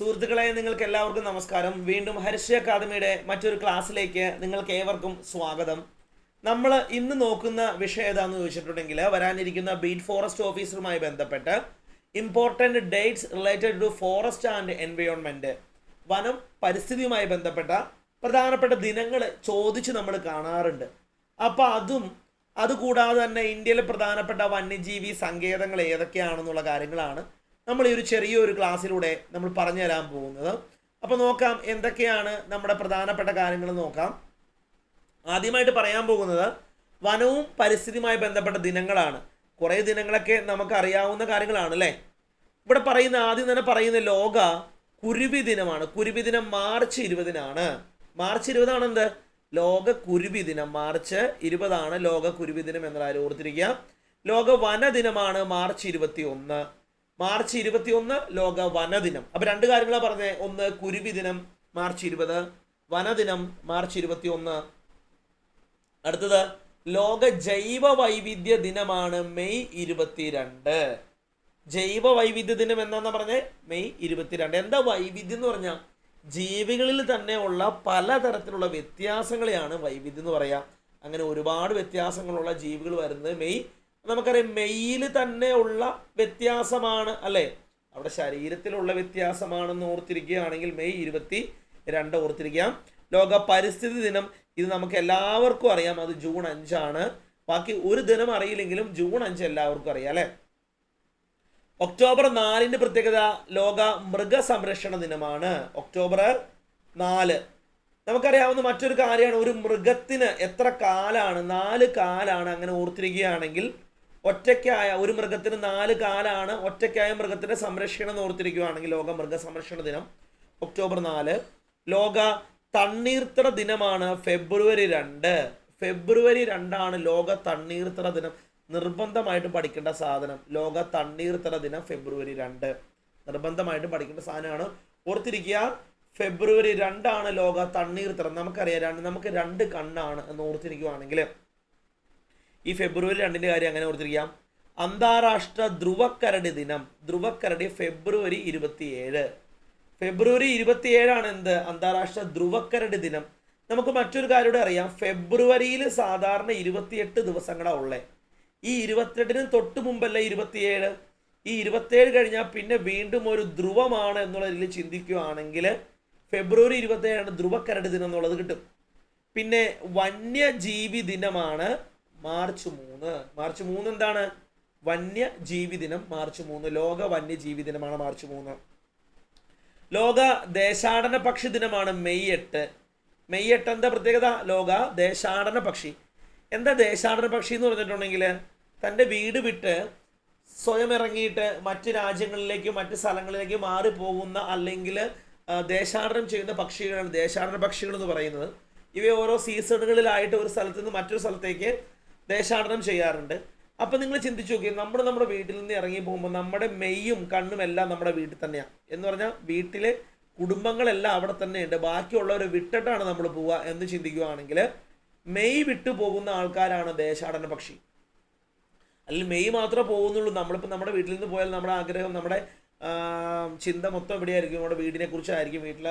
സുഹൃത്തുക്കളെ നിങ്ങൾക്ക് എല്ലാവർക്കും നമസ്കാരം. വീണ്ടും ഹരിശ്രീ അക്കാദമിയുടെ മറ്റൊരു ക്ലാസ്സിലേക്ക് നിങ്ങൾക്ക് ഏവർക്കും സ്വാഗതം. നമ്മൾ ഇന്ന് നോക്കുന്ന വിഷയം ഏതാണെന്ന് ചോദിച്ചിട്ടുണ്ടെങ്കിൽ വരാനിരിക്കുന്ന ബീറ്റ് ഫോറസ്റ്റ് ഓഫീസറുമായി ബന്ധപ്പെട്ട് important dates related to forest and environment വനം പരിസ്ഥിതിയുമായി ബന്ധപ്പെട്ട പ്രധാനപ്പെട്ട ദിനങ്ങൾ ചോദിച്ച് നമ്മൾ കാണാറുണ്ട്. അപ്പോൾ അതും അതുകൂടാതെ തന്നെ ഇന്ത്യയിലെ പ്രധാനപ്പെട്ട വന്യജീവി സങ്കേതങ്ങൾ ഏതൊക്കെയാണെന്നുള്ള കാര്യങ്ങളാണ് നമ്മൾ ഈ ഒരു ചെറിയൊരു ക്ലാസ്സിലൂടെ നമ്മൾ പറഞ്ഞു തരാൻ പോകുന്നത്. അപ്പോൾ നോക്കാം എന്തൊക്കെയാണ് നമ്മുടെ പ്രധാനപ്പെട്ട കാര്യങ്ങൾ നോക്കാം. ആദ്യമായിട്ട് പറയാൻ പോകുന്നത് വനവും പരിസ്ഥിതിയുമായി ബന്ധപ്പെട്ട ദിനങ്ങളാണ്. കുറേ ദിനങ്ങളൊക്കെ നമുക്ക് അറിയാവുന്ന കാര്യങ്ങളാണ് അല്ലേ? ഇവിടെ പറയുന്ന ആദ്യം തന്നെ പറയുന്ന ലോക കുരുവി ദിനമാണ്. കുരുവി ദിനം മാർച്ച് ഇരുപതിനാണ്. മാർച്ച് ഇരുപതാണ് എന്ത്? ലോക കുരുവി ദിനം. മാർച്ച് ഇരുപതാണ് ലോക കുരുവി ദിനം എന്നതായാലും ഓർത്തിരിക്കുക. ലോക വനദിനമാണ് മാർച്ച് ഇരുപത്തി ഒന്ന് മാർച്ച് ഇരുപത്തി ഒന്ന് ലോക വനദിനം. അപ്പൊ രണ്ട് കാര്യങ്ങളാണ് പറഞ്ഞത് ഒന്ന് കുരുവി ദിനം മാർച്ച് ഇരുപത്. വനദിനം മാർച്ച് ഇരുപത്തി ഒന്ന് അടുത്തത് ലോക ജൈവ വൈവിധ്യ ദിനമാണ് മെയ് ഇരുപത്തിരണ്ട്. ജൈവ വൈവിധ്യ ദിനം എന്നാന്ന് പറഞ്ഞേ? മെയ് ഇരുപത്തിരണ്ട്. എന്താ വൈവിധ്യം എന്ന് പറഞ്ഞാൽ ജീവികളിൽ തന്നെ ഉള്ള പലതരത്തിലുള്ള വ്യത്യാസങ്ങളെയാണ് വൈവിധ്യം എന്ന് പറയാം. അങ്ങനെ ഒരുപാട് വ്യത്യാസങ്ങളുള്ള ജീവികൾ വരുന്നത് മെയ് നമുക്കറിയാം മെയ്യിൽ തന്നെ ഉള്ള വ്യത്യാസമാണ് അല്ലേ? അവിടെ ശരീരത്തിലുള്ള വ്യത്യാസമാണെന്ന് ഓർത്തിരിക്കുകയാണെങ്കിൽ മെയ് ഇരുപത്തി രണ്ട് ഓർത്തിരിക്കാം. ലോക പരിസ്ഥിതി ദിനം ഇത് നമുക്ക് എല്ലാവർക്കും അറിയാം. അത് ജൂൺ അഞ്ചാണ്. ബാക്കി ഒരു ദിനം അറിയില്ലെങ്കിലും ജൂൺ അഞ്ച് എല്ലാവർക്കും അറിയാം അല്ലേ? ഒക്ടോബർ നാലിന്റെ പ്രത്യേകത ലോക മൃഗസംരക്ഷണ ദിനമാണ്. ഒക്ടോബർ നാല്. നമുക്കറിയാവുന്ന മറ്റൊരു കാര്യമാണ് ഒരു മൃഗത്തിന് എത്ര കാലാണ് നാല് കാലാണ് അങ്ങനെ ഓർത്തിരിക്കുകയാണെങ്കിൽ ഒറ്റയ്ക്കായ ഒരു മൃഗത്തിന് നാല് കാലാണ് ഒറ്റയ്ക്കായ മൃഗത്തിന്റെ സംരക്ഷണം ഓർത്തിരിക്കുകയാണെങ്കിൽ ലോക മൃഗ സംരക്ഷണ ദിനം ഒക്ടോബർ നാല്. ലോക തണ്ണീർത്തട ദിനമാണ് ഫെബ്രുവരി രണ്ട്. ഫെബ്രുവരി രണ്ടാണ് ലോക തണ്ണീർത്തട ദിനം. നിർബന്ധമായിട്ട് പഠിക്കേണ്ട സാധനം ലോക തണ്ണീർത്തട ദിനം ഫെബ്രുവരി രണ്ട്. നിർബന്ധമായിട്ട് പഠിക്കേണ്ട സാധനമാണ്. ഓർത്തിരിക്കുക ഫെബ്രുവരി രണ്ടാണ് ലോക തണ്ണീർത്തടം. നമുക്കറിയാം രണ്ട് നമുക്ക് രണ്ട് കണ്ണാണ് എന്ന് ഓർത്തിരിക്കുകയാണെങ്കിൽ ഈ ഫെബ്രുവരി രണ്ടിന്റെ കാര്യം അങ്ങനെ ഓർത്തിരിക്കാം? അന്താരാഷ്ട്ര ധ്രുവക്കരടി ദിനം. ധ്രുവക്കരടി ഫെബ്രുവരി ഇരുപത്തിയേഴ്. ഫെബ്രുവരി ഇരുപത്തിയേഴാണ് എന്ത്? അന്താരാഷ്ട്ര ധ്രുവക്കരടി ദിനം. നമുക്ക് മറ്റൊരു കാര്യമൂടെ അറിയാം. ഫെബ്രുവരിയിൽ സാധാരണ ഇരുപത്തിയെട്ട് ദിവസങ്ങളാണ് ഉള്ളത് ഈ ഇരുപത്തെട്ടിന് തൊട്ട് മുമ്പല്ലേ ഇരുപത്തിയേഴ്? ഈ ഇരുപത്തിയേഴ് കഴിഞ്ഞാൽ പിന്നെ വീണ്ടും ഒരു ധ്രുവമാണ് എന്നുള്ള രീതിയിൽ ചിന്തിക്കുകയാണെങ്കിൽ ഫെബ്രുവരി ഇരുപത്തിയേഴാണ് ധ്രുവക്കരടി ദിനം എന്നുള്ളത് കിട്ടും. പിന്നെ വന്യജീവി ദിനമാണ്. മാർച്ച് മൂന്ന്. മാർച്ച് മൂന്ന് എന്താണ്? വന്യജീവി ദിനം. മാർച്ച് മൂന്ന്. ലോക വന്യജീവി ദിനമാണ് മാർച്ച് മൂന്ന്. ലോക ദേശാടന പക്ഷി ദിനമാണ് മെയ് എട്ട്. മെയ് എട്ട് എന്താ പ്രത്യേകത? ലോക ദേശാടന പക്ഷി. എന്താ ദേശാടന പക്ഷി എന്ന് പറഞ്ഞിട്ടുണ്ടെങ്കിൽ തന്റെ വീട് വിട്ട് സ്വയം ഇറങ്ങിയിട്ട് മറ്റ് രാജ്യങ്ങളിലേക്ക് മറ്റ് സ്ഥലങ്ങളിലേക്ക് മാറിപ്പോകുന്ന അല്ലെങ്കിൽ ദേശാടനം ചെയ്യുന്ന പക്ഷികളാണ് ദേശാടന പക്ഷികൾ എന്ന് പറയുന്നത്. ഇവ ഓരോ സീസണുകളിലായിട്ട് ഒരു സ്ഥലത്ത് നിന്ന് മറ്റൊരു സ്ഥലത്തേക്ക് ദേശാടനം ചെയ്യാറുണ്ട്. അപ്പം നിങ്ങൾ ചിന്തിച്ചു നോക്കി നമ്മൾ നമ്മുടെ വീട്ടിൽ നിന്ന് ഇറങ്ങി പോകുമ്പോൾ നമ്മുടെ മെയ്യും കണ്ണും എല്ലാം നമ്മുടെ വീട്ടിൽ തന്നെയാണ് എന്ന് പറഞ്ഞാൽ വീട്ടിലെ കുടുംബങ്ങളെല്ലാം അവിടെ തന്നെയുണ്ട്. ബാക്കിയുള്ളവരെ വിട്ടിട്ടാണ് നമ്മൾ പോവുക എന്ന് ചിന്തിക്കുകയാണെങ്കിൽ മെയ് വിട്ടു പോകുന്ന ആൾക്കാരാണ് ദേശാടന പക്ഷി. അല്ലെങ്കിൽ മെയ് മാത്രമേ പോകുന്നുള്ളൂ. നമ്മളിപ്പോൾ നമ്മുടെ വീട്ടിൽ നിന്ന് പോയാൽ നമ്മുടെ ആഗ്രഹം നമ്മുടെ ചിന്ത മൊത്തം എവിടെയായിരിക്കും നമ്മുടെ വീടിനെ കുറിച്ചായിരിക്കും. വീട്ടിൽ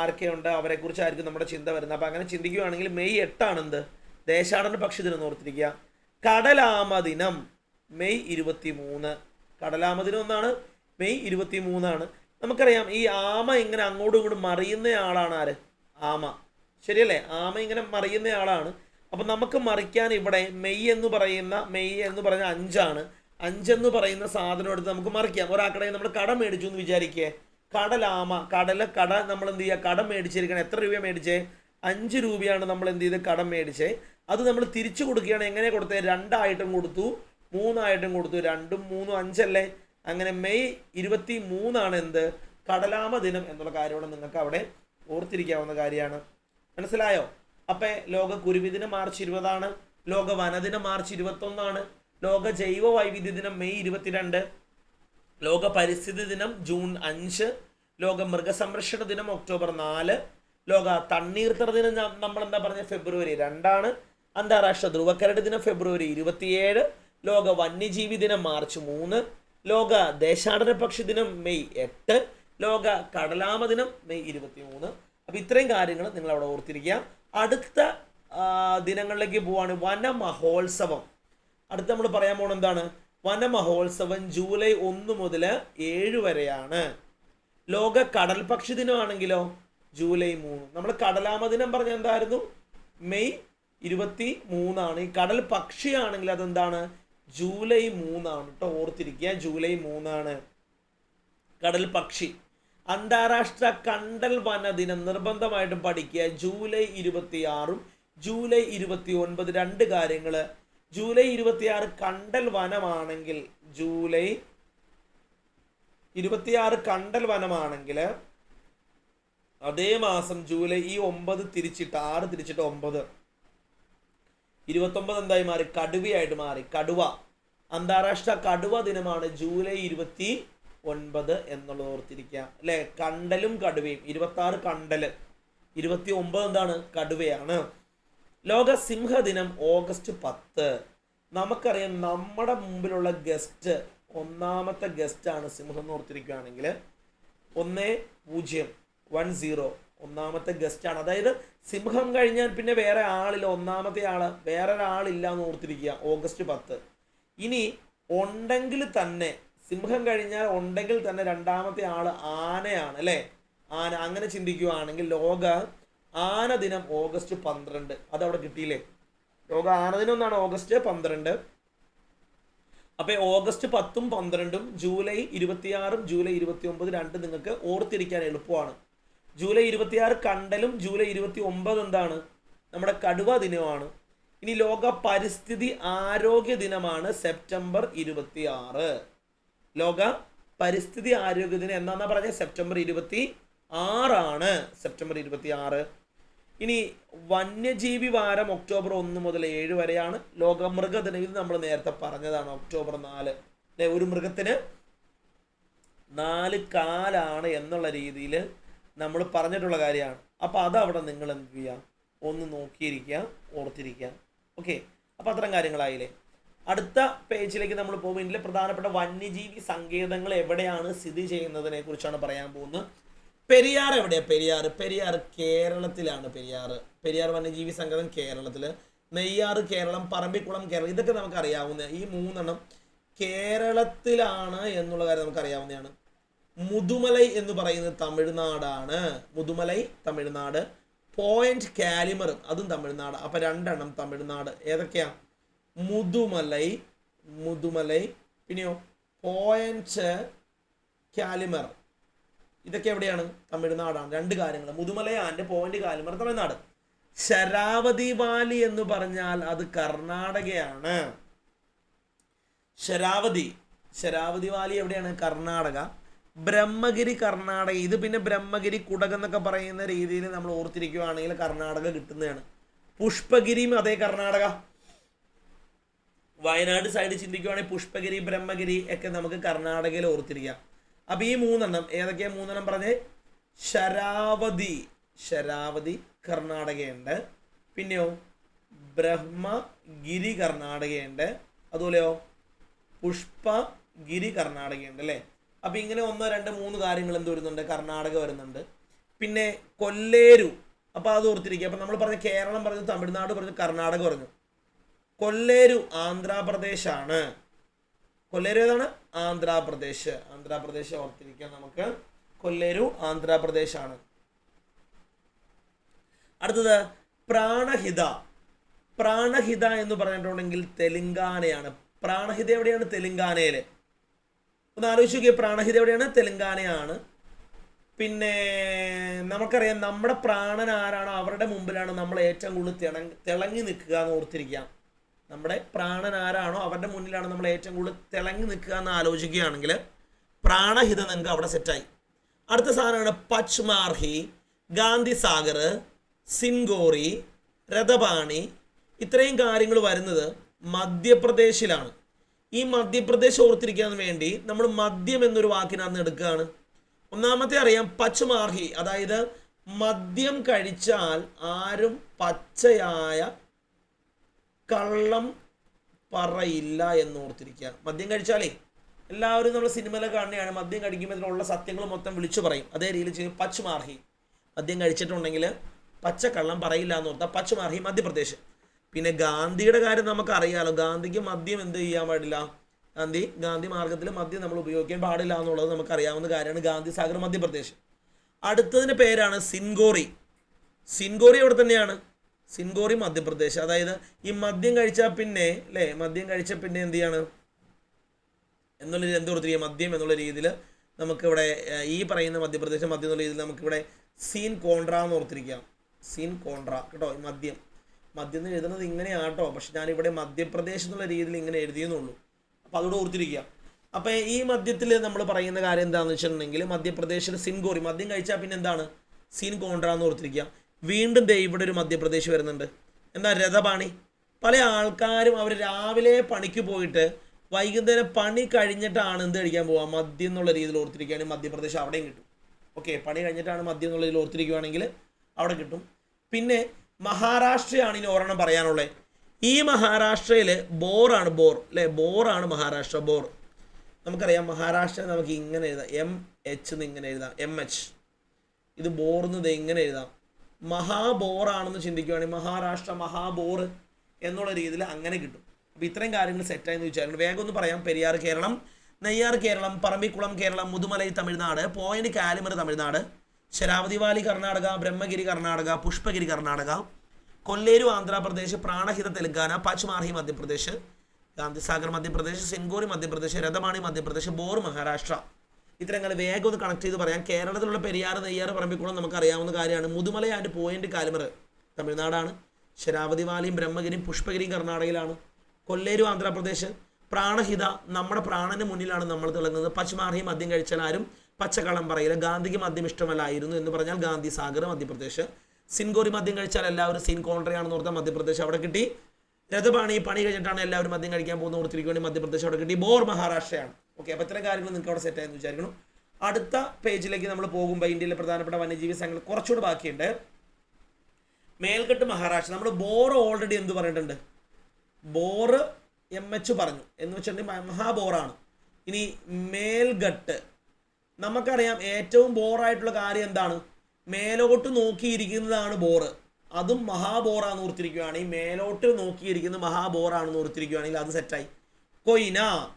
ആരൊക്കെയുണ്ട് അവരെക്കുറിച്ചായിരിക്കും നമ്മുടെ ചിന്ത വരുന്നത്. അപ്പോൾ അങ്ങനെ ചിന്തിക്കുകയാണെങ്കിൽ മെയ് എട്ടാണ് എന്ത് ദേശാടന പക്ഷി ദിനം ഓർത്തിരിക്കുക. കടലാമ ദിനം മെയ് ഇരുപത്തി മൂന്ന് കടലാമ ദിനം ഒന്നാണ് മെയ് ഇരുപത്തി മൂന്നാണ് നമുക്കറിയാം ഈ ആമ ഇങ്ങനെ അങ്ങോട്ടും ഇങ്ങോട്ടും മറിയുന്ന ആളാണ് ആര്? ആമ. ശരിയല്ലേ? ആമ ഇങ്ങനെ മറിയുന്ന ആളാണ്. അപ്പം നമുക്ക് മറിക്കാൻ ഇവിടെ മെയ് എന്ന് പറയുന്ന മെയ് എന്ന് പറയുന്ന അഞ്ചാണ്. അഞ്ചെന്ന് പറയുന്ന സാധനം എടുത്ത് നമുക്ക് മറിക്കാം. ഒരാക്കടയിൽ നമ്മൾ കട മേടിച്ചു എന്ന് വിചാരിക്കേ. കടലാമ കടല കട നമ്മൾ എന്ത് ചെയ്യുക? കട മേടിച്ചിരിക്കണം. എത്ര രൂപ മേടിച്ചേ? അഞ്ച് രൂപയാണ് നമ്മൾ എന്ത് ചെയ്ത് കടം മേടിച്ചേ. അത് നമ്മൾ തിരിച്ചു കൊടുക്കുകയാണ്. എങ്ങനെ കൊടുത്തേ? രണ്ടായിട്ടും കൊടുത്തു മൂന്നായിട്ടും കൊടുത്തു രണ്ടും മൂന്നും അഞ്ചല്ലേ? അങ്ങനെ മെയ് ഇരുപത്തി മൂന്നാണ് എന്ത്? കടലാമ ദിനം എന്നുള്ള കാര്യമാണ് നിങ്ങൾക്ക് അവിടെ ഓർത്തിരിക്കാവുന്ന കാര്യമാണ്. മനസ്സിലായോ? അപ്പം ലോക കുരുവി ദിനം മാർച്ച് ഇരുപതാണ് ലോക വനദിനം മാർച്ച് ഇരുപത്തൊന്നാണ് ലോക ജൈവ വൈവിധ്യ ദിനം മെയ് ഇരുപത്തിരണ്ട് ലോക പരിസ്ഥിതി ദിനം ജൂൺ അഞ്ച് ലോക മൃഗസംരക്ഷണ ദിനം ഒക്ടോബർ നാല് ലോക തണ്ണീർത്തട ദിനം നമ്മൾ എന്താ പറഞ്ഞ? ഫെബ്രുവരി രണ്ടാണ്. അന്താരാഷ്ട്ര ധ്രുവക്കരട് ദിനം ഫെബ്രുവരി ഇരുപത്തിയേഴ്. ലോക വന്യജീവി ദിനം മാർച്ച് മൂന്ന്. ലോക ദേശാടന പക്ഷി ദിനം മെയ് എട്ട്. ലോക കടലാമ ദിനം മെയ് ഇരുപത്തി മൂന്ന് അപ്പോൾ ഇത്രയും കാര്യങ്ങൾ നിങ്ങൾ അവിടെ ഓർത്തിരിക്കുക. അടുത്ത ദിനങ്ങളിലേക്ക് പോവാണ് വനമഹോത്സവം. അടുത്ത് നമ്മൾ പറയാൻ പോകുന്നത് എന്താണ്? വനമഹോത്സവം ജൂലൈ ഒന്ന് മുതൽ ഏഴ് വരെയാണ്. ലോക കടൽ പക്ഷി ദിനമാണെങ്കിലോ ജൂലൈ മൂന്ന്. നമ്മൾ കടലാമ ദിനം പറഞ്ഞ എന്തായിരുന്നു? മെയ് ഇരുപത്തി മൂന്നാണ്. ഈ കടൽ പക്ഷിയാണെങ്കിൽ അതെന്താണ്? ജൂലൈ മൂന്നാണ് കേട്ടോ ഓർത്തിരിക്കുക. ജൂലൈ മൂന്നാണ്. കടൽ പക്ഷി. അന്താരാഷ്ട്ര കണ്ടൽ വന ദിനം നിർബന്ധമായിട്ടും പഠിക്കുക. ജൂലൈ ഇരുപത്തി ആറും ജൂലൈ ഇരുപത്തി ഒൻപത് രണ്ട് കാര്യങ്ങൾ ജൂലൈ ഇരുപത്തിയാറ് കണ്ടൽ വനമാണെങ്കിൽ ജൂലൈ ഇരുപത്തിയാറ് കണ്ടൽ വനമാണെങ്കിൽ അതേ മാസം ജൂലൈ ഈ ഒമ്പത് തിരിച്ചിട്ട് ആറ് തിരിച്ചിട്ട് ഒമ്പത്. ഇരുപത്തൊമ്പത് എന്തായി മാറി? കടുവയായിട്ട് മാറി. കടുവ. അന്താരാഷ്ട്ര കടുവ ദിനമാണ് ജൂലൈ ഇരുപത്തി ഒൻപത് എന്നുള്ളത് ഓർത്തിരിക്കുക. അല്ലെ? കണ്ടലും കടുവയും. ഇരുപത്തി ആറ് കണ്ടൽ. ഇരുപത്തി ഒമ്പത് എന്താണ്? കടുവയാണ്. ലോക സിംഹ ദിനം ഓഗസ്റ്റ് പത്ത്. നമുക്കറിയാം നമ്മുടെ മുമ്പിലുള്ള ഗസ്റ്റ് ഒന്നാമത്തെ ഗസ്റ്റാണ് സിംഹം എന്ന് ഓർത്തിരിക്കുകയാണെങ്കിൽ ഒന്ന് പൂജ്യം. One zero. ഒന്നാമത്തെ ഗസ്റ്റാണ് അതായത് സിംഹം കഴിഞ്ഞാൽ പിന്നെ വേറെ ആളില്ല. ഒന്നാമത്തെ ആൾ വേറെ ഒരാളില്ല എന്ന് ഓർത്തിരിക്കുക. ഓഗസ്റ്റ് പത്ത്. ഇനി ഉണ്ടെങ്കിൽ തന്നെ സിംഹം കഴിഞ്ഞാൽ ഉണ്ടെങ്കിൽ തന്നെ രണ്ടാമത്തെ ആൾ ആനയാണ് അല്ലേ? ആന. അങ്ങനെ ചിന്തിക്കുകയാണെങ്കിൽ ലോക ആന ദിനം ഓഗസ്റ്റ് പന്ത്രണ്ട്. അതവിടെ കിട്ടിയില്ലേ? ലോക ആന ദിനം എന്നാണ് ഓഗസ്റ്റ് പന്ത്രണ്ട്. അപ്പോൾ ഓഗസ്റ്റ് പത്തും പന്ത്രണ്ടും ജൂലൈ ഇരുപത്തിയാറും ജൂലൈ ഇരുപത്തി ഒമ്പത് രണ്ട് നിങ്ങൾക്ക് ഓർത്തിരിക്കാൻ എളുപ്പമാണ്. ജൂലൈ ഇരുപത്തിയാറ് കണ്ടലും ജൂലൈ ഇരുപത്തി ഒമ്പത് എന്താണ്? നമ്മുടെ കടുവ ദിനമാണ്. ഇനി ലോക പരിസ്ഥിതി ആരോഗ്യ ദിനമാണ് സെപ്റ്റംബർ ഇരുപത്തി ആറ് ലോക പരിസ്ഥിതി ആരോഗ്യ ദിനം എന്താണെന്നാ പറഞ്ഞത് സെപ്റ്റംബർ ഇരുപത്തി ആറാണ് സെപ്റ്റംബർ ഇരുപത്തി ആറ് ഇനി വന്യജീവി വാരം ഒക്ടോബർ ഒന്ന് മുതൽ ഏഴ് വരെയാണ് ലോക മൃഗദിനം ഇത് നമ്മൾ നേരത്തെ പറഞ്ഞതാണ്. ഒക്ടോബർ നാല്. അല്ലെ ഒരു മൃഗത്തിന് നാല് കാലാണ് എന്നുള്ള രീതിയിൽ നമ്മൾ പറഞ്ഞിട്ടുള്ള കാര്യമാണ്. അപ്പോൾ അതവിടെ നിങ്ങൾ എന്ത് ചെയ്യുക? ഒന്ന് നോക്കിയിരിക്കുക ഓർത്തിരിക്കുക. ഓക്കെ അപ്പോൾ അത്തരം കാര്യങ്ങളായില്ലേ? അടുത്ത പേജിലേക്ക് നമ്മൾ പോകുമ്പോൾ ഇതിലെ പ്രധാനപ്പെട്ട വന്യജീവി സങ്കേതങ്ങൾ എവിടെയാണ് സ്ഥിതി ചെയ്യുന്നതിനെ കുറിച്ചാണ് പറയാൻ പോകുന്നത്. പെരിയാർ എവിടെയാണ് പെരിയാർ. പെരിയാർ കേരളത്തിലാണ് പെരിയാർ. പെരിയാർ വന്യജീവി സങ്കേതം കേരളത്തിൽ. നെയ്യാർ കേരളം പറമ്പിക്കുളം കേരളം. ഇതൊക്കെ നമുക്ക് അറിയാവുന്ന ഈ മൂന്നെണ്ണം കേരളത്തിലാണ് എന്നുള്ള കാര്യം നമുക്ക് അറിയാവുന്നതാണ് മുതുമലൈ എന്ന് പറയുന്നത് തമിഴ്നാടാണ്. മുതുമലൈ തമിഴ്നാട്. പോയിന്റ് കാലിമർ അതും തമിഴ്നാട്. അപ്പൊ രണ്ടെണ്ണം തമിഴ്നാട്. ഏതൊക്കെയാ? മുതുമലൈ മുതുമലൈ. പിന്നെയോ പോയിന്റ് കാലിമർ. ഇതൊക്കെ എവിടെയാണ്? തമിഴ്നാടാണ്. രണ്ട് കാര്യങ്ങൾ. Mudumalai and point Calimere Tamil Nadu. Sharavathi valley എന്ന് പറഞ്ഞാൽ അത് കർണാടകയാണ്. ശരാവതി. ശരാവതി വാലി എവിടെയാണ്? കർണാടക. ബ്രഹ്മഗിരി കർണാടക ഇത് പിന്നെ ബ്രഹ്മഗിരി കുടക് എന്നൊക്കെ പറയുന്ന രീതിയിൽ നമ്മൾ ഓർത്തിരിക്കുകയാണെങ്കിൽ കർണാടക കിട്ടുന്നതാണ്. പുഷ്പഗിരിയും അതേ കർണാടക. വയനാട് സൈഡ് ചിന്തിക്കുകയാണെങ്കിൽ പുഷ്പഗിരി ബ്രഹ്മഗിരി ഒക്കെ നമുക്ക് കർണാടകയിൽ ഓർത്തിരിക്കാം. അപ്പൊ ഈ മൂന്നെണ്ണം ഏതൊക്കെയാ മൂന്നെണ്ണം പറഞ്ഞ്? ശരാവതി ശരാവതി കർണാടകയുണ്ട്. പിന്നെയോ? ബ്രഹ്മഗിരി കർണാടകയുണ്ട്. അതുപോലെയോ? പുഷ്പഗിരി കർണാടകയുണ്ട് അല്ലേ? അപ്പൊ ഇങ്ങനെ ഒന്ന് രണ്ട് മൂന്ന് കാര്യങ്ങൾ എന്ത് വരുന്നുണ്ട്? കർണാടക വരുന്നുണ്ട്. പിന്നെ കൊല്ലേരു. അപ്പൊ അത് ഓർത്തിരിക്കുക. അപ്പൊ നമ്മൾ പറഞ്ഞ കേരളം പറഞ്ഞു തമിഴ്നാട് പറഞ്ഞു കർണാടക പറഞ്ഞു. കൊല്ലേരു ആന്ധ്രാപ്രദേശാണ്. കൊല്ലേരു ഏതാണ്? ആന്ധ്രാപ്രദേശ്. ആന്ധ്രാപ്രദേശ് ഓർത്തിരിക്കാം നമുക്ക്. കൊല്ലേരു ആന്ധ്രാപ്രദേശ് ആണ് അടുത്തത് പ്രാണഹിത. പ്രാണഹിത എന്ന് പറഞ്ഞിട്ടുണ്ടെങ്കിൽ തെലുങ്കാനയാണ്. പ്രാണഹിത എവിടെയാണ്? തെലുങ്കാനയിൽ. ഒന്ന് ആലോചിച്ച് പ്രാണഹിത എവിടെയാണ്? തെലങ്കാനയാണ്. പിന്നെ നമുക്കറിയാം നമ്മുടെ പ്രാണൻ ആരാണോ അവരുടെ മുമ്പിലാണ് നമ്മൾ ഏറ്റവും കൂടുതൽ തിളങ്ങി തിളങ്ങി നിൽക്കുക എന്ന് ഓർത്തിരിക്കാം നമ്മുടെ പ്രാണൻ ആരാണോ അവരുടെ മുന്നിലാണ് നമ്മൾ ഏറ്റവും കൂടുതൽ തിളങ്ങി നിൽക്കുക എന്ന് ആലോചിക്കുകയാണെങ്കിൽ പ്രാണഹിത നിങ്ങൾക്ക് അവിടെ സെറ്റായി. അടുത്ത സാധനമാണ് പച്മാർഹി ഗാന്ധി സാഗർ സിംഗോറി രഥപാണി. ഇത്രയും കാര്യങ്ങൾ വരുന്നത് മധ്യപ്രദേശിലാണ്. ഈ മധ്യപ്രദേശ് ഓർത്തിരിക്കാൻ വേണ്ടി നമ്മൾ മദ്യം എന്നൊരു വാക്കിനകത്ത് എടുക്കുകയാണ്. ഒന്നാമത്തെ അറിയാം പച്ചമാർഹി. അതായത് മദ്യം കഴിച്ചാൽ ആരും പച്ചയായ കള്ളം പറയില്ല എന്ന് ഓർത്തിരിക്കുക. മദ്യം കഴിച്ചാലേ എല്ലാവരും നമ്മൾ സിനിമയിലെ കാണുകയാണ് മദ്യം കഴിക്കുമ്പോൾ സത്യങ്ങൾ മൊത്തം വിളിച്ചു പറയും. അതേ രീതിയിൽ ചെയ്യും പച്ചമാർഹി. മദ്യം കഴിച്ചിട്ടുണ്ടെങ്കിൽ പച്ചക്കള്ളം പറയില്ല എന്ന് ഓർത്താൽ പച്ചമാർഹി മധ്യപ്രദേശ്. പിന്നെ ഗാന്ധിയുടെ കാര്യം നമുക്ക് അറിയാലോ ഗാന്ധിക്ക് മദ്യം എന്ത് ചെയ്യാൻ പാടില്ല? ഗാന്ധി ഗാന്ധി മാർഗത്തിൽ മദ്യം നമ്മൾ ഉപയോഗിക്കാൻ പാടില്ല എന്നുള്ളത് നമുക്ക് അറിയാവുന്ന കാര്യമാണ് ഗാന്ധി സാഗർ മധ്യപ്രദേശ്. അടുത്തതിന്റെ പേരാണ് സിൻഗോറി. സിൻഗോറി അവിടെ തന്നെയാണ്? സിൻഗോറി മധ്യപ്രദേശ്. അതായത് ഈ മദ്യം കഴിച്ചാൽ പിന്നെ അല്ലേ? മദ്യം കഴിച്ച പിന്നെ എന്ത് ചെയ്യാണ്? എന്നുള്ള എന്ത് കൊടുത്തിരിക്കുക? മദ്യം എന്നുള്ള രീതിയിൽ നമുക്കിവിടെ ഈ പറയുന്ന മധ്യപ്രദേശ് മദ്യം എന്നുള്ള രീതിയിൽ നമുക്കിവിടെ സീൻ കോൺട്ര എന്ന് ഓർത്തിരിക്കാം സീൻ കോൺട്ര. കേട്ടോ മദ്യം. മദ്യം എന്ന് എഴുതുന്നത് ഇങ്ങനെയാട്ടോ. പക്ഷെ ഞാനിവിടെ മധ്യപ്രദേശ് എന്നുള്ള രീതിയിൽ ഇങ്ങനെ എഴുതിയെന്നുള്ളൂ. അപ്പോൾ അതോട് ഓർത്തിരിക്കുക. അപ്പോൾ ഈ മദ്യത്തിൽ നമ്മൾ പറയുന്ന കാര്യം എന്താണെന്ന് വെച്ചിട്ടുണ്ടെങ്കിൽ മധ്യപ്രദേശിൽ സിൻഗോറി മദ്യം കഴിച്ചാൽ പിന്നെ എന്താണ്? സീൻ കോൺട്ര എന്ന് ഓർത്തിരിക്കുക. വീണ്ടും ദേ ഇവിടെ ഒരു മധ്യപ്രദേശ് വരുന്നുണ്ട്. എന്താ രഥപാണി? പല ആൾക്കാരും അവർ രാവിലെ പണിക്ക് പോയിട്ട് വൈകുന്നേരം പണി കഴിഞ്ഞിട്ടാണ് എന്ത് കഴിക്കാൻ പോവുക? മദ്യം എന്നുള്ള രീതിയിൽ ഓർത്തിരിക്കുകയാണെങ്കിൽ മധ്യപ്രദേശ്. അവിടെയും കിട്ടും. ഓക്കെ പണി കഴിഞ്ഞിട്ടാണ് മദ്യം എന്നുള്ള രീതിയിൽ ഓർത്തിരിക്കുകയാണെങ്കിൽ അവിടെ കിട്ടും. പിന്നെ മഹാരാഷ്ട്രയാണ് ഇനി ഒരെണ്ണം പറയാനുള്ളത് ഈ മഹാരാഷ്ട്രയിൽ ബോറാണ് ബോർ അല്ലേ? ബോറാണ് മഹാരാഷ്ട്ര ബോർ. നമുക്കറിയാം മഹാരാഷ്ട്ര നമുക്ക് ഇങ്ങനെ എഴുതാം. എം എച്ച് എന്ന് ഇങ്ങനെ എഴുതാം. എം എച്ച് ഇത് ബോർന്ന് ദേ ഇങ്ങനെ എഴുതാം. മഹാബോറാണെന്ന് ചിന്തിക്കുകയാണെങ്കിൽ മഹാരാഷ്ട്ര മഹാബോർ എന്നുള്ള രീതിയിൽ അങ്ങനെ കിട്ടും. അപ്പോൾ ഇത്രയും കാര്യങ്ങൾ സെറ്റായെന്ന് വിചാരിക്കുന്നു. വേഗം ഒന്ന് പറയാം. പെരിയാർ കേരളം. നെയ്യാർ കേരളം. പറമ്പിക്കുളം കേരളം. മുതുമലൈ തമിഴ്നാട്. പോയിന്റ് കാലിമർ തമിഴ്നാട്. ശരാവതി വാലി കർണാടക ബ്രഹ്മഗിരി കർണാടക പുഷ്പഗിരി കർണാടക കൊല്ലേരു ആന്ധ്രാപ്രദേശ് പ്രാണഹിത തെലങ്കാന പച്ച്മാർഹി മധ്യപ്രദേശ് ഗാന്ധിസാഗർ മധ്യപ്രദേശ് സിൻഗോറി മധ്യപ്രദേശ് രഥമാണി മധ്യപ്രദേശ് ബോർ മഹാരാഷ്ട്ര. ഇത്തരങ്ങൾ വേഗം ഒന്ന് കണക്ട് ചെയ്ത് പറയാം. കേരളത്തിലുള്ള പെരിയാർ നെയ്യാർ പറമ്പിക്കുളം നമുക്ക് അറിയാവുന്ന കാര്യമാണ്. മുതുമല ആൻഡ് പോയിന്റ് കാലിമർ തമിഴ്നാടാണ്. ശരാവതി വാലിയും ബ്രഹ്മഗിരിയും പുഷ്പഗിരിയും കർണാടകയിലാണ്. കൊല്ലേരു ആന്ധ്രാപ്രദേശ് പ്രാണഹിത നമ്മുടെ പ്രാണന് മുന്നിലാണ് നമ്മൾ തിളങ്ങുന്നത്. പച്ചമാറിയും മദ്യം കഴിച്ചാൽ ആരും പച്ചക്കള്ളം പറയില്ല. ഗാന്ധിക്ക് മദ്യം ഇഷ്ടമല്ലായിരുന്നു എന്ന് പറഞ്ഞാൽ ഗാന്ധി സാഗർ മധ്യപ്രദേശ്. സിൻഗോറി മദ്യം കഴിച്ചാൽ എല്ലാവരും സിൻ കോൺട്രയാണെന്ന് ഓർത്താൽ മധ്യപ്രദേശ് അവിടെ കിട്ടി. രഥപാണി പണി കഴിഞ്ഞിട്ടാണ് എല്ലാവരും മദ്യം കഴിക്കാൻ പോകുന്ന ഓർത്തിരിക്കുകയാണ് മധ്യപ്രദേശ് അവിടെ കിട്ടി. ബോർ മഹാരാഷ്ട്രയാണ്. ഓക്കെ അപ്പോൾ ഇത്തരം കാര്യങ്ങൾ നിങ്ങൾക്ക് അവിടെ സെറ്റ് ആയെന്ന് വിചാരിക്കുന്നു. അടുത്ത പേജിലേക്ക് നമ്മൾ പോകുമ്പോൾ ഇന്ത്യയിലെ പ്രധാനപ്പെട്ട വന്യജീവി സംഘങ്ങൾ കുറച്ചുകൂടെ ബാക്കിയുണ്ട്. മേൽക്കെട്ട് മഹാരാഷ്ട്ര. നമ്മൾ ബോർ ഓൾറെഡി എന്ത് പറഞ്ഞിട്ടുണ്ട്? ബോർ എം എച്ച് പറഞ്ഞു. എന്ന് വെച്ചിട്ടുണ്ടെങ്കിൽ മഹാബോറാണ്. ഇനി മേൽഘട്ട്. നമുക്കറിയാം ഏറ്റവും ബോറായിട്ടുള്ള കാര്യം എന്താണ്? മേലോട്ട് നോക്കിയിരിക്കുന്നതാണ് ബോറ്. അതും മഹാബോറാന്ന് ഓർത്തിരിക്കുകയാണെങ്കിൽ മേലോട്ട് നോക്കിയിരിക്കുന്ന മഹാബോറാണെന്ന് ഓർത്തിരിക്കുകയാണെങ്കിൽ അത് സെറ്റായി കൊയ്ന.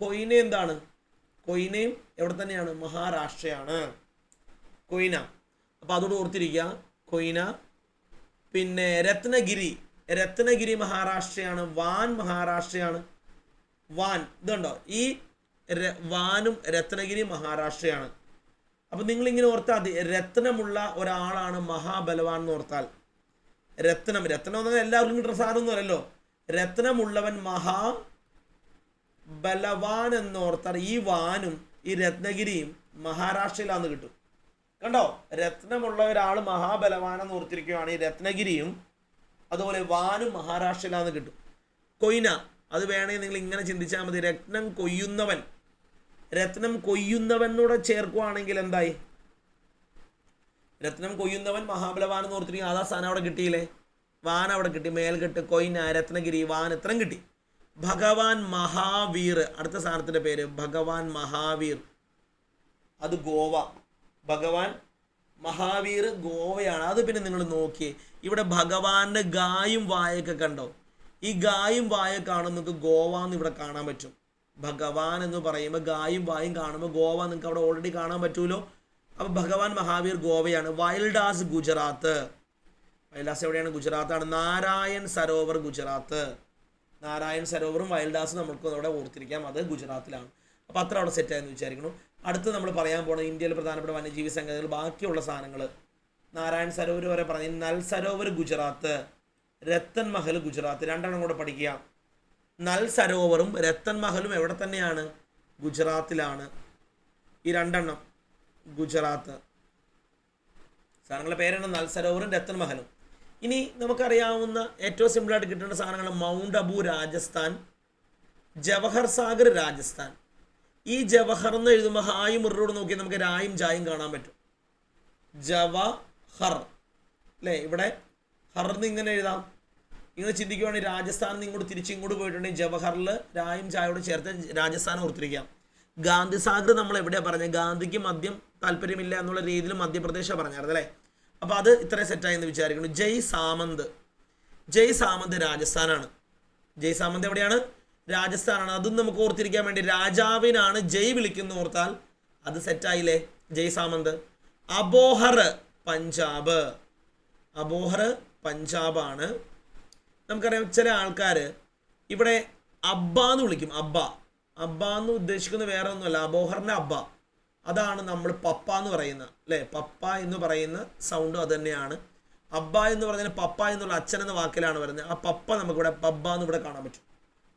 കൊയ്ന എന്താണ്? കൊയ്നയും എവിടെ തന്നെയാണ്? മഹാരാഷ്ട്രയാണ്. കൊയ്ന. അപ്പോൾ അതോട് ഓർത്തിരിക്കുക. കൊയ്ന. പിന്നെ രത്നഗിരി. രത്നഗിരി മഹാരാഷ്ട്രയാണ്. വാൻ മഹാരാഷ്ട്രയാണ്. വാൻ. ഇതുണ്ടോ? ഈ വാനും രത്നഗിരി മഹാരാഷ്ട്രയാണ്. അപ്പം നിങ്ങളിങ്ങനെ ഓർത്താൽ മതി. രത്നമുള്ള ഒരാളാണ് മഹാബലവാൻ എന്ന് ഓർത്താൽ. രത്നം രത്നം എന്ന് പറഞ്ഞാൽ എല്ലാവർക്കും കിട്ടുന്ന സാധനം അല്ലല്ലോ. രത്നമുള്ളവൻ മഹാ ബലവാൻ എന്ന് ഓർത്താൽ ഈ വാനും ഈ രത്നഗിരിയും മഹാരാഷ്ട്രയിലാന്ന് കിട്ടും. കണ്ടോ? രത്നമുള്ള ഒരാൾ മഹാബലവാൻ എന്ന് ഓർത്തിരിക്കുകയാണ് ഈ രത്നഗിരിയും അതുപോലെ വാനും മഹാരാഷ്ട്രയിലാന്ന് കിട്ടും. കൊയ്ന അത് വേണമെങ്കിൽ നിങ്ങൾ ഇങ്ങനെ ചിന്തിച്ചാൽ മതി. രത്നം കൊയ്യുന്നവൻ രത്നം കൊയ്യുന്നവനോട് ചേർക്കുവാണെങ്കിൽ എന്തായി? രത്നം കൊയ്യുന്നവൻ മഹാബലവാൻ എന്ന് ഓർത്തിരിക്കും. അതാ സ്ഥാനം അവിടെ കിട്ടിയില്ലേ? വാൻ അവിടെ കിട്ടി. മേൽകെട്ട് കൊയ്ന രത്നഗിരി വാൻ ഇത്രയും കിട്ടി. ഭഗവാൻ മഹാവീർ. അടുത്ത സാധനത്തിന്റെ പേര് ഭഗവാൻ മഹാവീർ. അത് ഗോവ. ഭഗവാൻ മഹാവീർ ഗോവയാണ്. അത് പിന്നെ നിങ്ങൾ നോക്കിയേ. ഇവിടെ ഭഗവാന്റെ ഗായും വായൊക്കെ കണ്ടോ? ഈ ഗായും വായൊക്കെ കാണുമ്പോൾ ഗോവ എന്ന് ഇവിടെ കാണാൻ പറ്റും. ഭഗവാൻ എന്ന് പറയുമ്പോൾ ഗായും വായും കാണുമ്പോൾ ഗോവ നിങ്ങൾക്ക് അവിടെ ഓൾറെഡി കാണാൻ പറ്റുമല്ലോ അപ്പോൾ ഭഗവാൻ മഹാവീർ ഗോവയാണ്. വൈൽഡാസ് ഗുജറാത്ത്. വൈൽഡാസ് എവിടെയാണ്? ഗുജറാത്താണ്. നാരായൺ സരോവർ ഗുജറാത്ത്. നാരായൺ സരോവറും വൈൽഡാസും നമുക്ക് അവിടെ ഓർത്തിരിക്കാം. അത് ഗുജറാത്തിലാണ്. അപ്പോൾ അത്ര അവിടെ സെറ്റ് ആയെന്ന് വിചാരിക്കുന്നു. അടുത്ത് നമ്മൾ പറയാൻ പോകുന്നത് ഇന്ത്യയിലെ പ്രധാനപ്പെട്ട വന്യജീവി സംഗതികൾ ബാക്കിയുള്ള സാധനങ്ങൾ നാരായൺ സരോവർ വരെ പറഞ്ഞു നൽ സരോവർ ഗുജറാത്ത് രത്തൻ മഹൽ ഗുജറാത്ത്. രണ്ടെണ്ണം കൂടെ പഠിക്കുക. നൽ സരോവറും രത്തൻ മഹലും എവിടെ തന്നെയാണ്? ഗുജറാത്തിലാണ്. ഈ രണ്ടെണ്ണം ഗുജറാത്ത്. സാധനങ്ങളുടെ പേരാണ് നൽ സരോവറും രത്തൻ മഹലും. ഇനി നമുക്കറിയാവുന്ന ഏറ്റവും സിമ്പിളായിട്ട് കിട്ടുന്ന സാധനങ്ങൾ മൗണ്ട് അബു രാജസ്ഥാൻ ജവഹർ സാഗർ രാജസ്ഥാൻ. ഈ ജവഹർ എന്ന് എഴുതുമ്പോൾ ഹായും മുറിയോട് നോക്കി നമുക്ക് രായും ജായും കാണാൻ പറ്റും. ജവഹർ. അല്ലേ ഇവിടെ ഹർന്ന് ഇങ്ങനെ എഴുതാം. ഇങ്ങനെ ചിന്തിക്കുവാണെങ്കിൽ രാജസ്ഥാനിൽ നിന്ന് ഇങ്ങോട്ട് തിരിച്ച് ഇങ്ങോട്ട് പോയിട്ടുണ്ടെങ്കിൽ ജവഹറിൽ രായും ചായയോട് ചേർത്ത് രാജസ്ഥാൻ ഓർത്തിരിക്കാം. ഗാന്ധി സാഗർ നമ്മൾ എവിടെയാണ് പറഞ്ഞത്? ഗാന്ധിക്ക് മദ്യം താല്പര്യമില്ല എന്നുള്ള രീതിയിൽ മധ്യപ്രദേശാണ് പറഞ്ഞായിരുന്നു അല്ലേ? അപ്പോൾ അത് ഇത്രയും സെറ്റായി എന്ന് വിചാരിക്കുന്നു. ജയ് സാമന്ത്. ജയ് സാമന്ത് രാജസ്ഥാനാണ്. ജയ് സാമന്ത് എവിടെയാണ്? രാജസ്ഥാനാണ്. അതും നമുക്ക് ഓർത്തിരിക്കാൻ വേണ്ടി രാജാവിനാണ് ജയ് വിളിക്കുന്ന ഓർത്താൽ അത് സെറ്റായില്ലേ ജയ് സാമന്ത്. അബോഹർ പഞ്ചാബ്. അബോഹർ പഞ്ചാബാണ്. നമുക്കറിയാം ചില ആൾക്കാർ ഇവിടെ അബ്ബ എന്ന് വിളിക്കും അബ്ബ. അബ്ബ എന്ന് ഉദ്ദേശിക്കുന്നത് വേറെ ഒന്നുമല്ല അബോഹറിന്റെ അബ്ബ. അതാണ് നമ്മൾ പപ്പ എന്ന് പറയുന്ന അല്ലേ? പപ്പ എന്ന് പറയുന്ന സൗണ്ടും അത് തന്നെയാണ്. അബ്ബ എന്ന് പറഞ്ഞാൽ പപ്പ എന്നുള്ള അച്ഛൻ എന്ന വാക്കിലാണ് വരുന്നത്. ആ പപ്പ നമുക്കിവിടെ പബ്ബ എന്ന് ഇവിടെ കാണാൻ പറ്റും.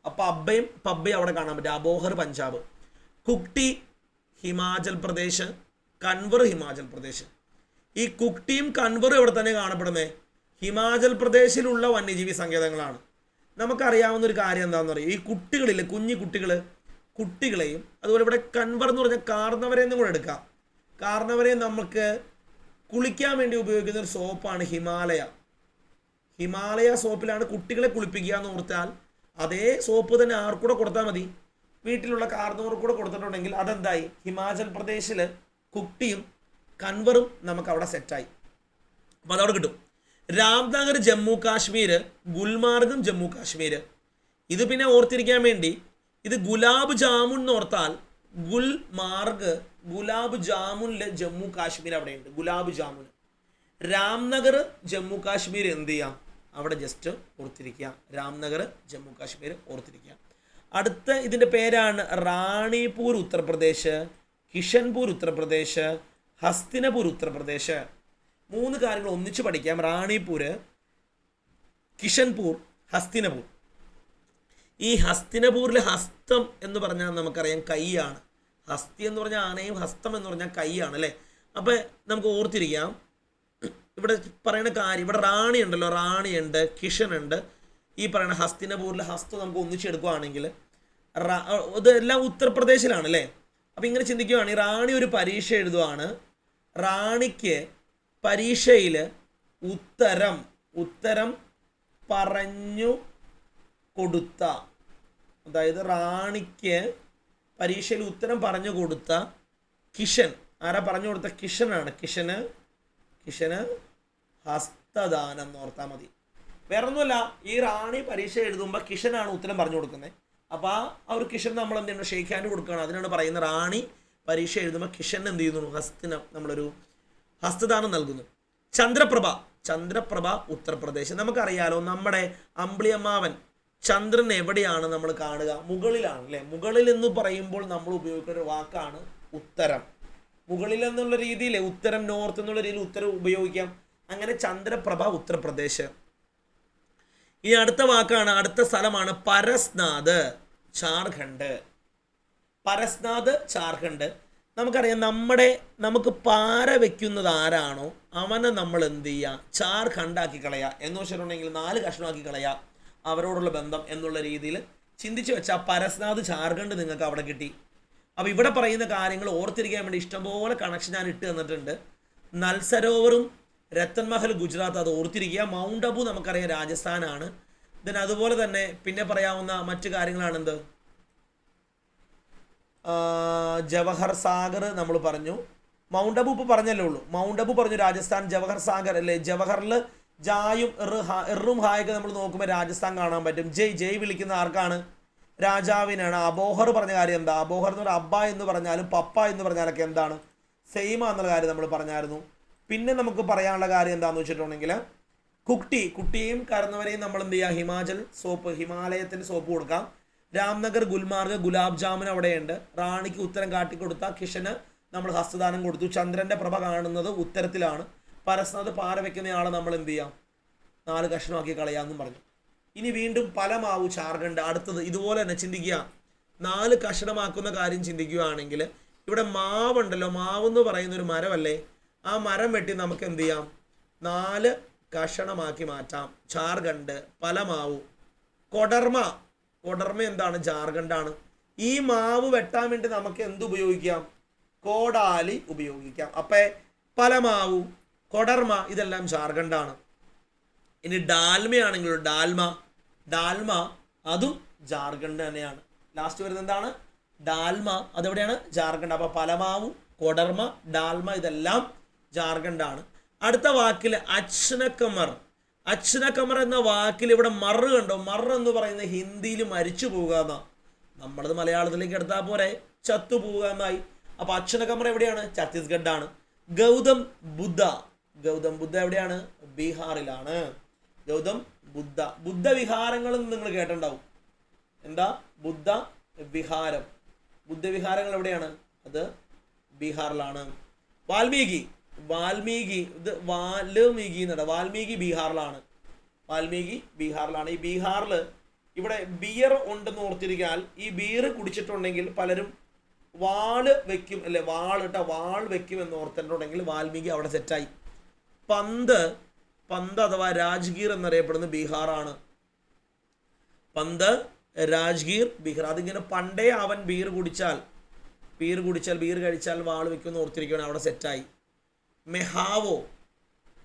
അപ്പോൾ അബ്ബയും പബ്ബയും അവിടെ കാണാൻ പറ്റും. അബോഹർ പഞ്ചാബ്. കുക്ടി ഹിമാചൽ പ്രദേശ് കൺവർ ഹിമാചൽ പ്രദേശ്. ഈ കുക്ടിയും കൺവറും ഇവിടെ തന്നെ കാണപ്പെടുന്നത് ഹിമാചൽ പ്രദേശിലുള്ള വന്യജീവി സങ്കേതങ്ങളാണ്. നമുക്കറിയാവുന്ന ഒരു കാര്യം എന്താണെന്ന് പറയും ഈ കുട്ടികളില്ലേ കുഞ്ഞു കുട്ടികൾ കുട്ടികളെയും അതുപോലെ ഇവിടെ കൺവർ എന്ന് പറഞ്ഞാൽ കാർന്നവരെ കൂടെ എടുക്കാം. കാർന്നവരെ നമുക്ക് കുളിക്കാൻ വേണ്ടി ഉപയോഗിക്കുന്ന ഒരു സോപ്പാണ് ഹിമാലയ. ഹിമാലയ സോപ്പിലാണ് കുട്ടികളെ കുളിപ്പിക്കുക എന്ന് ഓർത്താൽ അതേ സോപ്പ് തന്നെ ആർക്കൂടെ കൊടുത്താൽ മതി. വീട്ടിലുള്ള കാർന്നവർക്ക് കൂടെ കൊടുത്തിട്ടുണ്ടെങ്കിൽ അതെന്തായി? ഹിമാചൽ പ്രദേശിൽ കുട്ടിയും കൺവറും നമുക്ക് അവിടെ സെറ്റായി അപ്പോൾ അതവിടെ കിട്ടും. രാംനഗർ ജമ്മു കാശ്മീർ ഗുൽമാർഗും ജമ്മു കാശ്മീർ. ഇത് പിന്നെ ഓർത്തിരിക്കാൻ വേണ്ടി ഇത് ഗുലാബ് ജാമുൻ എന്ന് ഓർത്താൽ ഗുൽമാർഗ് ഗുലാബ് ജാമുനിൽ ജമ്മു കാശ്മീർ അവിടെയുണ്ട്. ഗുലാബ് ജാമുൻ. രാംനഗർ ജമ്മു കാശ്മീർ എന്ത് ചെയ്യാം? അവിടെ ജസ്റ്റ് ഓർത്തിരിക്കുക. രാംനഗർ ജമ്മു കാശ്മീർ ഓർത്തിരിക്കുക. അടുത്ത ഇതിന്റെ പേരാണ് റാണിപൂർ ഉത്തർപ്രദേശ് കിഷൻപൂർ ഉത്തർപ്രദേശ് ഹസ്തിനപൂർ ഉത്തർപ്രദേശ്. മൂന്ന് കാര്യങ്ങൾ ഒന്നിച്ച് പഠിക്കാം. റാണിപൂർ കിഷൻപൂർ ഹസ്തിനപൂർ. ഈ ഹസ്തിനപൂരിലെ ഹസ്തം എന്ന് പറഞ്ഞാൽ നമുക്കറിയാം കൈയാണ്. ഹസ്തി എന്ന് പറഞ്ഞാൽ ആനയും ഹസ്തം എന്ന് പറഞ്ഞാൽ കൈയാണ് അല്ലേ? അപ്പം നമുക്ക് ഓർത്തിരിക്കാം. ഇവിടെ പറയുന്ന കാര്യം ഇവിടെ റാണി ഉണ്ടല്ലോ റാണിയുണ്ട് ഉണ്ട് ഈ പറയുന്ന ഹസ്തിനപൂരിലെ ഹസ്തം നമുക്ക് ഒന്നിച്ചെടുക്കുകയാണെങ്കിൽ ഇതെല്ലാം ഉത്തർപ്രദേശിലാണ് അല്ലേ? അപ്പം ഇങ്ങനെ ചിന്തിക്കുകയാണെങ്കിൽ റാണി ഒരു പരീക്ഷ എഴുതുവാണ്. റാണിക്ക് പരീക്ഷയിൽ ഉത്തരം ഉത്തരം പറഞ്ഞു കൊടുത്ത അതായത് റാണിക്ക് പരീക്ഷയിൽ ഉത്തരം പറഞ്ഞു കൊടുത്ത കിഷൻ. ആരാ പറഞ്ഞു കൊടുത്ത? കിഷനാണ്. കിഷന് കിഷന് ഹസ്തദാനം എന്ന് ഓർത്താൽ മതി. വേറെ ഒന്നുമല്ല ഈ റാണി പരീക്ഷ എഴുതുമ്പോൾ കിഷനാണ് ഉത്തരം പറഞ്ഞു കൊടുക്കുന്നത് അപ്പോൾ ആ ഒരു കിഷൻ നമ്മൾ എന്ത് ചെയ്യണം ഷെയ്ക്ക് ഹാൻഡ് കൊടുക്കുകയാണ്. അതിനാണ് പറയുന്നത് റാണി പരീക്ഷ എഴുതുമ്പോൾ കിഷൻ എന്ത് ചെയ്യുന്നു? ഹസ്തിന് നമ്മളൊരു ഹസ്തദാനം നൽകുന്നു. ചന്ദ്രപ്രഭ ചന്ദ്രപ്രഭ ഉത്തർപ്രദേശ്. നമുക്കറിയാലോ നമ്മുടെ അമ്പിളിയമ്മാവൻ ചന്ദ്രൻ എവിടെയാണ് നമ്മൾ കാണുക? മുകളിലാണ് അല്ലേ? മുകളിൽ എന്ന് പറയുമ്പോൾ നമ്മൾ ഉപയോഗിക്കുന്ന ഒരു വാക്കാണ് ഉത്തരം. മുകളിൽ എന്നുള്ള രീതിയിൽ ഉത്തരം നോർത്ത് എന്നുള്ള രീതിയിൽ ഉത്തരം ഉപയോഗിക്കാം. അങ്ങനെ ചന്ദ്രപ്രഭ ഉത്തർപ്രദേശ്. ഇനി അടുത്ത വാക്കാണ് അടുത്ത സ്ഥലമാണ് പരസ്നാഥ് ജാർഖണ്ഡ് പരസ്നാഥ് ജാർഖണ്ഡ് നമുക്കറിയാം നമ്മുടെ നമുക്ക് പാര വെക്കുന്നത് ആരാണോ? അവനെ നമ്മൾ എന്ത് ചെയ്യുക ചാർ ഖണ്ടാക്കി കളയുക എന്ന് വെച്ചിട്ടുണ്ടെങ്കിൽ നാല് കഷ്ണമാക്കി കളയുക അവരോടുള്ള ബന്ധം എന്നുള്ള രീതിയിൽ ചിന്തിച്ചു വെച്ചാൽ പരസ്നാഥ് ജാർഖണ്ഡ് നിങ്ങൾക്ക് അവിടെ കിട്ടി. അപ്പോൾ ഇവിടെ പറയുന്ന കാര്യങ്ങൾ ഓർത്തിരിക്കാൻ വേണ്ടി ഇഷ്ടംപോലെ കണക്ഷൻ ഞാൻ ഇട്ട് തന്നിട്ടുണ്ട്. നൽസരോവറും രത്തൻമഹൽ ഗുജറാത്ത് അത് ഓർത്തിരിക്കുക. മൗണ്ട് അബു നമുക്കറിയാം രാജസ്ഥാനാണ്. ദെൻ അതുപോലെ തന്നെ പിന്നെ പറയാവുന്ന മറ്റു കാര്യങ്ങളാണ് എന്ത് ആ, ജവഹർ സാഗർ നമ്മൾ പറഞ്ഞു. മൗണ്ട് അബു ഇപ്പോൾ പറഞ്ഞല്ലേ ഉള്ളൂ. മൗണ്ട് അബു പറഞ്ഞു രാജസ്ഥാൻ ജവഹർ സാഗർ അല്ലേ? ജവഹറിൽ ജായും എറും ഹായൊക്കെ നമ്മൾ നോക്കുമ്പോൾ രാജസ്ഥാൻ കാണാൻ പറ്റും. ജയ് ജയ് വിളിക്കുന്ന ആർക്കാണ്? രാജാവിനാണ്. അബോഹർ പറഞ്ഞ കാര്യം എന്താ? അബോഹർ എന്ന് പറഞ്ഞാൽ അബ്ബ എന്ന് പറഞ്ഞാലും പപ്പ എന്ന് പറഞ്ഞാലൊക്കെ എന്താണ്? സെയിം എന്നുള്ള കാര്യം നമ്മൾ പറഞ്ഞായിരുന്നു. പിന്നെ നമുക്ക് പറയാനുള്ള കാര്യം എന്താണെന്ന് വെച്ചിട്ടുണ്ടെങ്കിൽ കുട്ടി കുട്ടിയും കറന്നവരെയും നമ്മൾ എന്ത് ചെയ്യുക ഹിമാചൽ സോപ്പ് ഹിമാലയത്തിന് സോപ്പ് കൊടുക്കാം. രാംനഗർ ഗുൽമാർഗ് ഗുലാബ് ജാമുൻ അവിടെയുണ്ട്. റാണിക്ക് ഉത്തരം കാട്ടിക്കൊടുത്ത കിഷന് നമ്മൾ ഹസ്തദാനം കൊടുത്തു. ചന്ദ്രന്റെ പ്രഭ കാണുന്നത് ഉത്തരത്തിലാണ്. പരസ്നാഥ് പാര വെക്കുന്നയാളെ നമ്മൾ എന്ത് ചെയ്യാം? നാല് കഷ്ണമാക്കി കളയാമെന്നും പറഞ്ഞു. ഇനി വീണ്ടും പലമാവു ചാർഖണ്ഡ് അടുത്തത് ഇതുപോലെ തന്നെ ചിന്തിക്കുക. നാല് കഷണമാക്കുന്ന കാര്യം ചിന്തിക്കുകയാണെങ്കിൽ ഇവിടെ മാവുണ്ടല്ലോ. മാവ് എന്ന് പറയുന്ന ഒരു മരമല്ലേ? ആ മരം വെട്ടി നമുക്ക് എന്ത് ചെയ്യാം? നാല് കഷണമാക്കി മാറ്റാം. ചാർഗണ്ട് പലമാവു. കൊടർമ. കൊടർമ എന്താണ്? ജാർഖണ്ഡാണ്. ഈ മാവ് വെട്ടാൻ വേണ്ടി നമുക്ക് എന്ത് ഉപയോഗിക്കാം? കോടാലി ഉപയോഗിക്കാം. അപ്പേ പലമാവു കൊടർമ ഇതെല്ലാം ജാർഖണ്ഡാണ്. ഇനി ഡാൽമയാണെങ്കിലോ ഡാൽമ. ഡാൽമ അതും ജാർഖണ്ഡ് തന്നെയാണ്. ലാസ്റ്റ് വരുന്നത് എന്താണ്? ഡാൽമ അതെവിടെയാണ്? ജാർഖണ്ഡ്. അപ്പോൾ പലമാവും കൊടർമ ഡാൽമ ഇതെല്ലാം ജാർഖണ്ഡാണ്. അടുത്ത വാക്കിൽ അച്ഛനക്കമർ കമർ എന്ന വാക്കിൽ ഇവിടെ മറ് കണ്ടോ? മറ് എന്ന് പറയുന്ന ഹിന്ദിയിൽ മരിച്ചു പോകുക എന്നാ. നമ്മളത് മലയാളത്തിലേക്ക് എടുത്താൽ പോരെ. ചത്തു പോവുക എന്നായി. അപ്പോൾ അച്ഛനക്കമർ എവിടെയാണ്? ഛത്തീസ്ഗഡാണ്. ഗൗതം ബുദ്ധ. ഗൗതം ബുദ്ധ എവിടെയാണ്? ബീഹാറിലാണ്. ഗൗതം ബുദ്ധ. ബുദ്ധ വിഹാരങ്ങൾ നിങ്ങൾ കേട്ടിട്ടുണ്ടാവും. എന്താ? ബുദ്ധ വിഹാരം. ബുദ്ധവിഹാരങ്ങൾ എവിടെയാണ്? അത് ബീഹാറിലാണ്. വാൽമീകി. വാൽമീകി ഇത് വാൽമീകി എന്നാണ് വാൽമീകി ബീഹാറിലാണ്. വാൽമീകി ബീഹാറിലാണ്. ഈ ബീഹാറിൽ ഇവിടെ ബിയർ ഉണ്ടെന്ന് ഓർത്തിരിക്കാൻ ഈ ബിയർ കുടിച്ചിട്ടുണ്ടെങ്കിൽ പലരും വാൾ വെക്കും അല്ലെ വാളിട്ട വാൾ വെക്കും എന്ന് ഓർത്തിട്ടുണ്ടെങ്കിൽ വാൽമീകി അവിടെ സെറ്റായി. പന്ത് പന്ത് അഥവാ രാജ്ഗീർ എന്നറിയപ്പെടുന്ന ബീഹാറാണ്. പന്ത് രാജ്ഗീർ ബീഹാർ. അതിങ്ങനെ പണ്ടേ അവൻ ബീർ കുടിച്ചാൽ ബീർ കുടിച്ചാൽ ബീർ കഴിച്ചാൽ വാൾ വെക്കും എന്ന് ഓർത്തിരിക്കുകയാണ് അവിടെ സെറ്റായി. മെഹാവോ.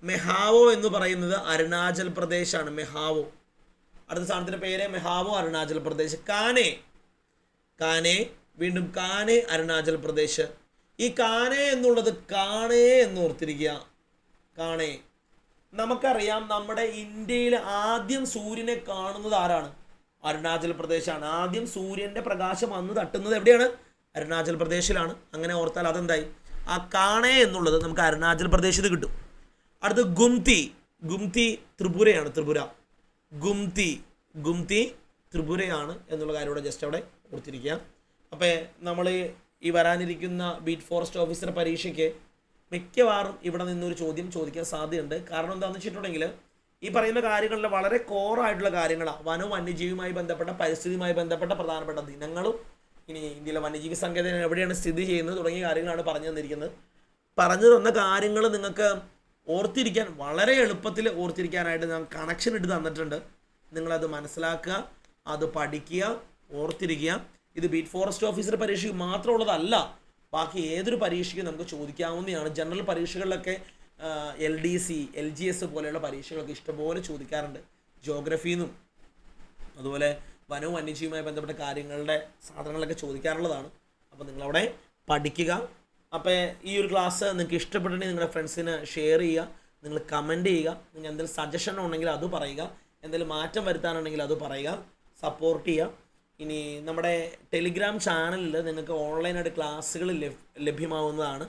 മെഹാവോ എന്ന് പറയുന്നത് അരുണാചൽ പ്രദേശാണ് മെഹാവോ. അടുത്ത സ്ഥാനത്തിന്റെ പേര് മെഹാവോ അരുണാചൽ പ്രദേശ്. കാനെ. കാനെ വീണ്ടും കാനെ അരുണാചൽ പ്രദേശ്. ഈ കാനെ എന്നുള്ളത് കാണേ എന്ന് ഓർത്തിരിക്കുക. കാണേ. നമുക്കറിയാം നമ്മുടെ ഇന്ത്യയിൽ ആദ്യം സൂര്യനെ കാണുന്നത് ആരാണ്? അരുണാചൽ പ്രദേശാണ്. ആദ്യം സൂര്യന്റെ പ്രകാശം വന്ന് തട്ടുന്നത് എവിടെയാണ്? അരുണാചൽ പ്രദേശിലാണ്. അങ്ങനെ ഓർത്താൽ അതെന്തായി? ആ കാണേ എന്നുള്ളത് നമുക്ക് അരുണാചൽ പ്രദേശിൽ കിട്ടും. അടുത്ത് ഗുംതി ഗുംതി ത്രിപുരയാണ് ത്രിപുര. ഗുംതി ഗുംതി ത്രിപുരയാണ് എന്നുള്ള കാര്യം ഇവിടെ ജസ്റ്റ് അവിടെ ഓർത്തിരിക്കുക അപ്പോൾ നമ്മൾ ഈ വരാനിരിക്കുന്ന ബീറ്റ് ഫോറസ്റ്റ് ഓഫീസർ പരീക്ഷയ്ക്ക് മിക്കവാറും ഇവിടെ നിന്നൊരു ചോദ്യം ചോദിക്കാൻ സാധ്യതയുണ്ട്. കാരണം എന്താണെന്ന് വെച്ചിട്ടുണ്ടെങ്കിൽ ഈ പറയുന്ന കാര്യങ്ങളിൽ വളരെ കോറായിട്ടുള്ള കാര്യങ്ങളാണ് വനവും വന്യജീവിയുമായി ബന്ധപ്പെട്ട പരിസ്ഥിതിയുമായി ബന്ധപ്പെട്ട പ്രധാനപ്പെട്ട ദിനങ്ങളും ഇനി ഇന്ത്യയിലെ വന്യജീവി സങ്കേതം എവിടെയാണ് സ്ഥിതി ചെയ്യുന്നത് തുടങ്ങിയ കാര്യങ്ങളാണ് പറഞ്ഞു തന്നിരിക്കുന്നത്. പറഞ്ഞു തന്ന കാര്യങ്ങൾ നിങ്ങൾക്ക് ഓർത്തിരിക്കാൻ വളരെ എളുപ്പത്തിൽ ഓർത്തിരിക്കാനായിട്ട് ഞാൻ കണക്ഷൻ ഇട്ട് തന്നിട്ടുണ്ട്. നിങ്ങളത് മനസ്സിലാക്കുക അത് പഠിക്കുക ഓർത്തിരിക്കുക. ഇത് ബീറ്റ് ഫോറസ്റ്റ് ഓഫീസർ പരീക്ഷയ്ക്ക് മാത്രമുള്ളതല്ല ബാക്കി ഏതൊരു പരീക്ഷയ്ക്കും നമുക്ക് ചോദിക്കാവുന്നതാണ്. General പരീക്ഷകളിലൊക്കെ L D C L G S പോലെയുള്ള പരീക്ഷകളൊക്കെ ഇഷ്ടംപോലെ ചോദിക്കാറുണ്ട്. ജോഗ്രഫിയിൽ അതുപോലെ വനവും വന്യജീവിയുമായി ബന്ധപ്പെട്ട കാര്യങ്ങളുടെ സാധനങ്ങളൊക്കെ ചോദിക്കാറുള്ളതാണ്. അപ്പോൾ നിങ്ങളവിടെ പഠിക്കുക. അപ്പോൾ ഈ ഒരു ക്ലാസ് നിങ്ങൾക്ക് ഇഷ്ടപ്പെട്ടിട്ടുണ്ടെങ്കിൽ നിങ്ങളുടെ ഫ്രണ്ട്സിന് ഷെയർ ചെയ്യുക. നിങ്ങൾ കമന്റ് ചെയ്യുക. നിങ്ങൾ എന്തെങ്കിലും സജഷൻ ഉണ്ടെങ്കിൽ അത് പറയുക. എന്തെങ്കിലും മാറ്റം വരുത്താനുണ്ടെങ്കിൽ അത് പറയുക. സപ്പോർട്ട് ചെയ്യുക. ഇനി നമ്മുടെ ടെലിഗ്രാം ചാനലിൽ നിങ്ങൾക്ക് ഓൺലൈനായിട്ട് ക്ലാസ്സുകൾ ലഭ്യമാവുന്നതാണ്.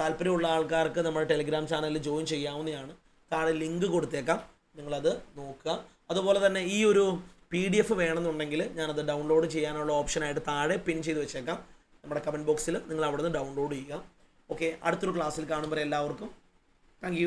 താല്പര്യമുള്ള ആൾക്കാർക്ക് നമ്മുടെ ടെലിഗ്രാം ചാനലിൽ ജോയിൻ ചെയ്യാവുന്നതാണ്. താഴെ ലിങ്ക് കൊടുത്തേക്കാം. നിങ്ങളത് നോക്കുക. അതുപോലെ തന്നെ ഈ ഒരു പി ഡി എഫ് വേണമെന്നുണ്ടെങ്കിൽ ഞാനത് ഡൗൺലോഡ് ചെയ്യാനുള്ള ഓപ്ഷനായിട്ട് താഴെ പിൻ ചെയ്ത് വെച്ചേക്കാം. നമ്മുടെ കമന്റ് ബോക്സിൽ നിങ്ങൾ അവിടെ നിന്ന് ഡൗൺലോഡ് ചെയ്യുക. ഓക്കെ അടുത്തൊരു ക്ലാസ്സിൽ കാണുമ്പോൾ എല്ലാവർക്കും. താങ്ക്